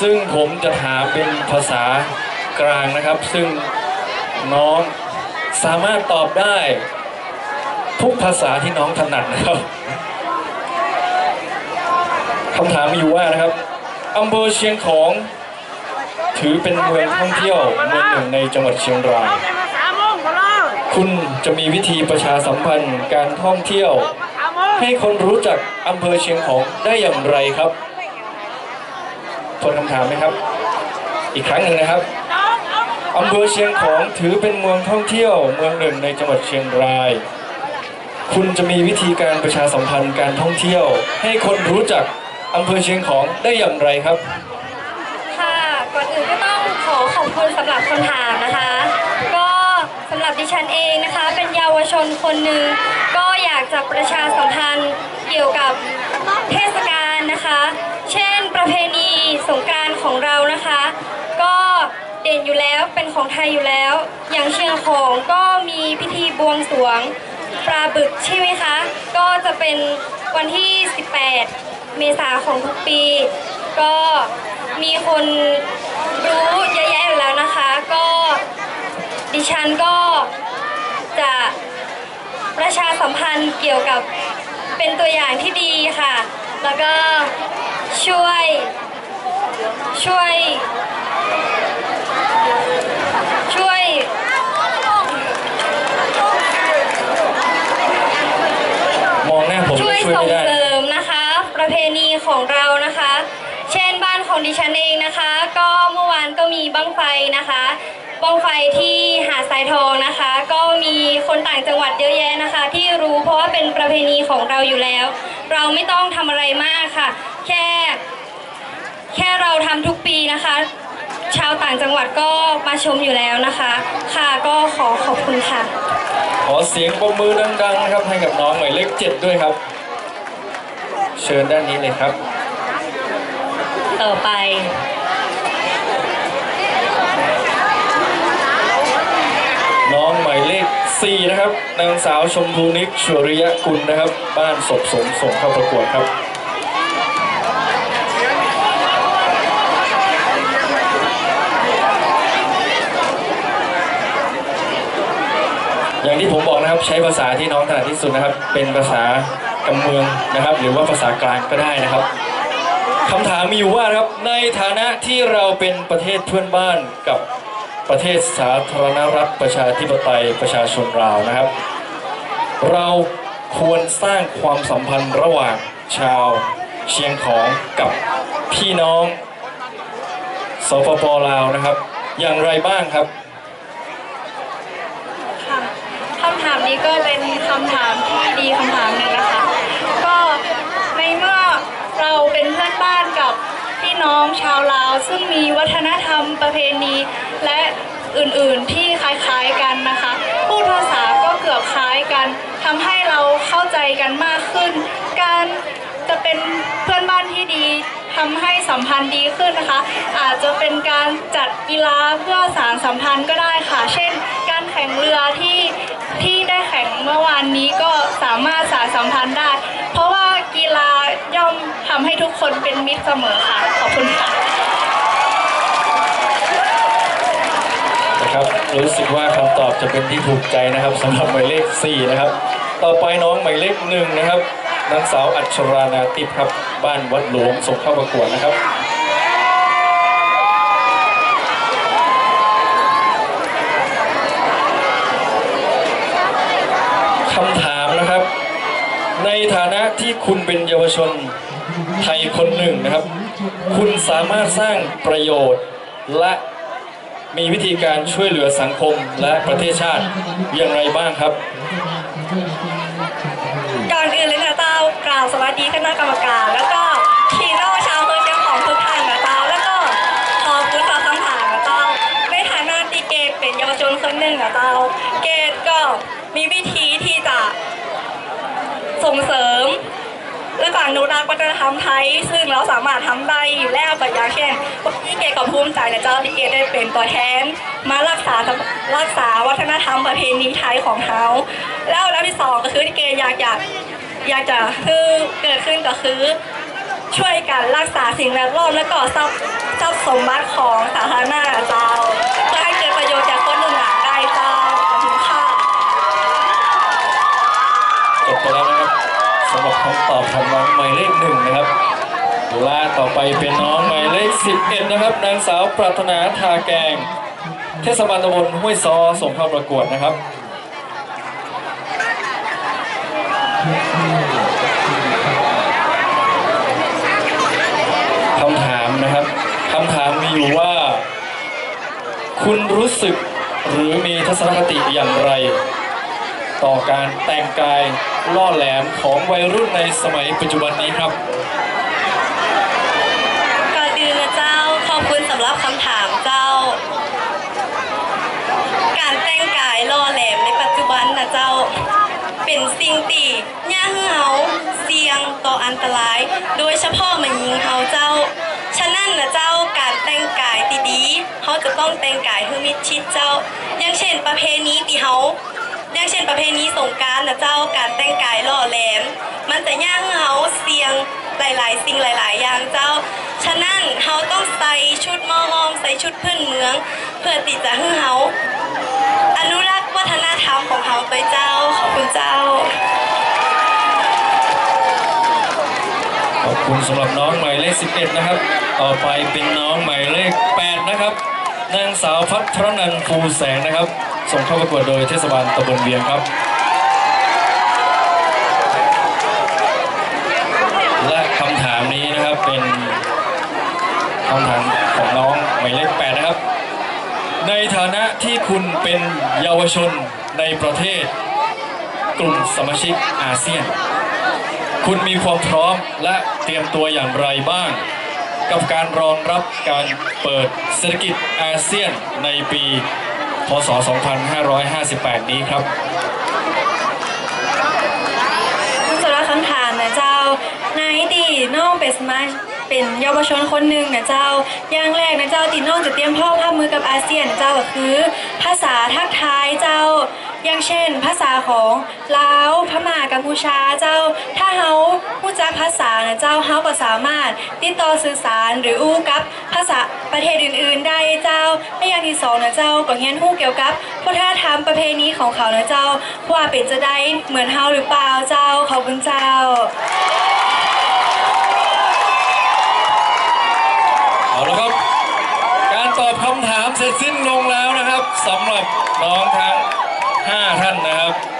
ซึ่งผมจะถามเป็นภาษากลางนะครับ ซึ่งน้องสามารถตอบได้ ทุกภาษาที่น้องถนัดนะครับคำถามมีอยู่ว่านะครับอำเภอเชียงของ ถือเป็นเมืองท่องเที่ยวเมืองหนึ่งในจังหวัดเชียงรายคุณจะมีวิธีประชาสัมพันธ์การท่องเที่ยว ให้คนรู้จักอำเภอเชียงของได้อย่างไรครับ ทวนคำถามไหมครับ อีกครั้งหนึ่งนะครับอำเภอเชียงของถือเป็นเมืองท่องเที่ยวเมืองหนึ่งในจังหวัดเชียงราย คุณจะมีวิธีการประชาสัมพันธ์การท่องเที่ยว ให้คนรู้จักอำเภอเชียงของได้อย่างไรครับ ค่ะก่อนอื่นก็ต้องขอขอบคุณสำหรับคำถามนะคะ ก็สำหรับดิฉันเองนะคะ เป็นเยาวชนคนหนึ่งก็อยากจะประชาสัมพันธ์เกี่ยวกับเทศกาลนะคะ เช่นประเพณี สงกรานต์ของเรานะคะ ก็เด่นอยู่แล้วเป็นของไทยอยู่แล้ว อย่างเชียงของก็มีพิธีบวงสรวงปลาบึกใช่ไหมคะ ก็จะเป็นวันที่ 18 เมษาของทุกปี ก็มีคนรู้เยอะแยะอยู่แล้วนะคะ ก็ดิฉันก็จะประชาสัมพันธ์เกี่ยวกับเป็นตัวอย่างที่ดีค่ะ แล้วก็ช่วย ช่วย ช่วย มองหน้าผมช่ก็วยช่วยส่งไม่ได้เสริมนะคะ ประเพณีของเรานะคะ เช่นบ้านของดิฉันเองนะคะ ก็เมื่อวานก็มีบั้งไฟนะคะบั้งไฟที่หาดทรายทองนะคะ ก็มีคนต่างจังหวัดเยอะแยะนะคะ ที่รู้เพราะว่าเป็นประเพณีของเราอยู่แล้ว เราไม่ต้องทำอะไรมากค่ะ แค่ แค่เราทำทุกปีนะคะ ชาวต่างจังหวัดก็มาชมอยู่แล้วนะคะ ค่ะก็ขอขอบคุณค่ะ ขอเสียงปรบมือดังๆนะครับให้กับน้องหมายเลขเจ็ดด้วยครับ เชิญด้านนี้เลยครับ ต่อไป น้องหมายเลข4นะครับนางสาวชมพูนิกชวริยกุลนะครับ บ้านศพสมส่งเข้าประกวดครับ อย่างที่ผมบอกนะครับ ใช้ภาษาที่น้องถนัดที่สุดนะครับ เป็นภาษากำเมืองนะครับ หรือว่าภาษากลางก็ได้นะครับคำถามมีอยู่ว่าครับในฐานะที่เราเป็นประเทศเพื่อนบ้านกับประเทศสาธารณรัฐประชาธิปไตยประชาชนลาวนะครับ เราควรสร้างความสัมพันธ์ระหว่างชาวเชียงของกับพี่น้องสปปลาวนะครับ อย่างไรบ้างครับ ค่ะคำถาม นี้ก็เป็นคำถามที่ดีคำถามหนึ่งนะคะ ก็ในเมื่อเราเป็นเพื่อนบ้านกับพี่น้องชาวลาว ซึ่งมีวัฒนธรรมประเพณีและอื่นๆที่คล้ายๆกันนะคะ พูดภาษาก็เกือบคล้ายกันทำให้เราเข้าใจกันมากขึ้น การจะเป็นเพื่อนบ้านที่ดีทำให้สัมพันธ์ดีขึ้นนะคะ อาจจะเป็นการจัดกีฬาเพื่อสารสัมพันธ์ก็ได้ค่ะ เช่น การแข่งเรือที่ เมื่อวานนี้ก็สามารถสารสัมพันธ์ได้ เพราะว่ากีฬาย่อมทำให้ทุกคนเป็นมิตรเสมอค่ะ ขอบคุณค่ะนะครับรู้สึกว่าคำตอบจะเป็นที่ถูกใจนะครับสำหรับหมายเลข 4 นะครับ ต่อไปน้องหมายเลขหนึ่งนะครับนางสาวอัชรานาติพครับ บ้านวัดหลวงส่งเข้าประกวดนะครับ คำถามนะครับ ในฐานะที่คุณเป็นเยาวชนไทยคนหนึ่งนะครับ คุณสามารถสร้างประโยชน์และมีวิธีการช่วยเหลือสังคมและประเทศชาติอย่างไรบ้างครับ ก่อนอื่นเลยนะเต้ากล่าวสวัสดีคณะกรรมการ แล้วก็พี่น้องชาวเพื่อนเจ้าของทุกท่านนะเต้าแล้วก็ขอบคุณสำหรับคำถามนะเต้าในฐานะที่เกเป็นเยาวชนคนหนึ่งนะเต้า ส่งเสริมและก็อนุรักษ์วัฒนธรรมไทย ซึ่งเราสามารถทำได้อยู่แล้วแบบอย่างเช่นวันนี้เกดก็ภูมิใจนะเจ้าที่เกได้เป็นตัวแทน มารักษารักษาวัฒนธรรมประเพณีไทยของเขาแล้วแล้วที่สองก็คือที่เกอยากอยากอยากจะคือเกิดขึ้นก็คือช่วยกันรักษาสิ่งแวดล้อมและก็ทรัพย์ทรัพย์สมบัติของสาธารณะเจ้าเพื่อให้เกิดประโยชน์แก่คนหนึ่งหลังได้เจ้าขอบคุณค่ะ จ บไปแล้วนะครับสำหรับคำตอบของน้องหมายเลขหนึ่งนะครับและต่อไปเป็นน้องหมายเลข 11 นะครับนางสาวปรารถนาทาแกง เทศบาลตำบลห้วยซอส่งเข้าประกวดนะครับคำถามนะครับคำถามมีอยู่ว่า คุณรู้สึกหรือมีทัศนคติอย่างไร ต่อการแต่งกายล่อแหลมของวัยรุ่นในสมัยปัจจุบันนี้ครับก่อนอื่นนะเจ้าขอบคุณสำหรับคำถามเจ้า การแต่งกายล่อแหลมในปัจจุบันนะเจ้า เป็นสิ่งตีย่าเฮาเสี่ยงต่ออันตราย โดยเฉพาะมันยิงเฮาเจ้า ฉะนั้นนะเจ้าการแต่งกายดีๆเขาจะต้องแต่งกายให้มิดชิดเจ้า อย่างเช่นประเพณีที่เฮา อย่างเช่นประเพณีสงการนะเจ้าการแต่งกายล่อแหลม มันจะย่างเฮาเสียงหลาย ๆ สิ่งหลาย ๆ อย่างเจ้า ฉะนั้นเฮาต้องใส่ชุดมอออมใส่ชุดพื้นเมือง เพื่อติดจะให้เฮาอนุรักษ์วัฒนธรรมของเฮาไปเจ้าขอบคุณเจ้าขอบคุณสำหรับน้องหมายเลข 11 นะครับ ต่อไปเป็นน้องหมายเลข 8 นะครับ นางสาวพัทรนันท์ฟูแสงนะครับ ส่งเข้าประกวดโดยเทศบาลตำบลเวียงครับ และคำถามนี้นะครับเป็นคำถามของน้องหมายเลข8นะครับ ในฐานะที่คุณเป็นเยาวชนในประเทศ กลุ่มสมาชิกอาเซียน คุณมีความพร้อมและเตรียมตัวอย่างไรบ้างกับการรองรับการเปิดเศรษฐกิจอาเซียนในปี พศ 2558 นี้ครับสำหรับคำถามนะเจ้า นายตีน้องเป็นสมาเป็นเยาวชนคนหนึ่งนะเจ้าอย่างแรกนะเจ้าตีน้องจะเตรียมพ่อภาพมือกับอาเซียนนะเจ้าก็คือ ภาษาทักทายเจ้า อย่างเช่น ภาษาของลาวพม่ากัมพูชาเจ้า ถ้าเฮาพูดจักภาษานะเจ้าเฮาก็สามารถติดต่อสื่อสารหรืออู้กับภาษาประเทศอื่น ๆ ได้เจ้าและอย่างที่สองนะเจ้าก็เรียนรู้เกี่ยวกับวัฒนธรรมประเพณีของเขานะเจ้าว่าเป็นจะได้เหมือนเฮาหรือเปล่าเจ้าขอบคุณเจ้าเอาละครับ การตอบคำถามเสร็จสิ้นลงแล้วนะครับสำหรับน้องทั้ง 5 ท่านนะครับ